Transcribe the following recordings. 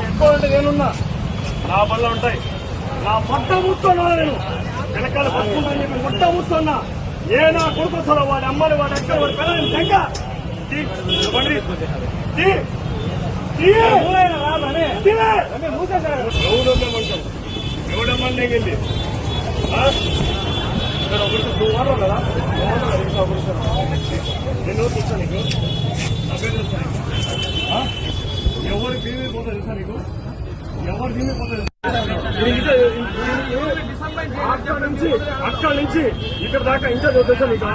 ఒక్కోటి నేనున్నా. నా బల్ల ఉంటాయి. నా మొట్ట ముట్టున్నా నేను. వెనకాల పట్టుకుంటాను చెప్పి మొట్ట ముట్టున్నా. ఏ నా కొడుకు వస్తారో వాడి అమ్మని వాడి అక్క వాడి పిల్లలు తెంగ ఎవడమ్మని నెగింది ఇక్కడ ఒకటి నువ్వు వాడవు కదా? నేను చూస్తాను నీకు. నా పేరు తెలుసా దీని ఎవరు అక్కడ నుంచి అక్కడ నుంచి ఇక్కడ దాకా ఇంకా తెలుసా నీకు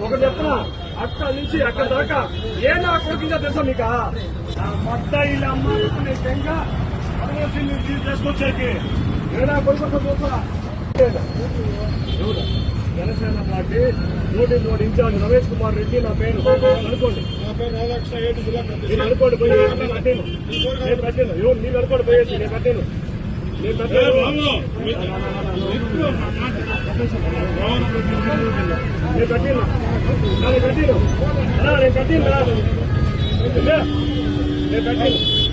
ఒకటి చెప్తున్నా అక్కడ నుంచి అక్కడ దాకా ఏ నా కొడుకు తెలుసా మీకు? మొత్తం ఇలా అమ్మ ఇంకా తీసుకొచ్చేకి ఏ నా కొడుకు అసలు జనసేన పార్టీ నూటి నూటి ఇన్ఛార్జ్ రమేష్ కుమార్ రెడ్డి నా పేరు అనుకోండి మీరు అనుకోండి పోయి నేను కట్టాను నేను కట్టాను ఎవరు మీరు అనుకోండి పోయేసి నేను కట్టాను నేను కట్టాను నేను కట్టిన నేను కట్టిన అన్నా, నేను కట్టిన నేను కట్టిన మీరు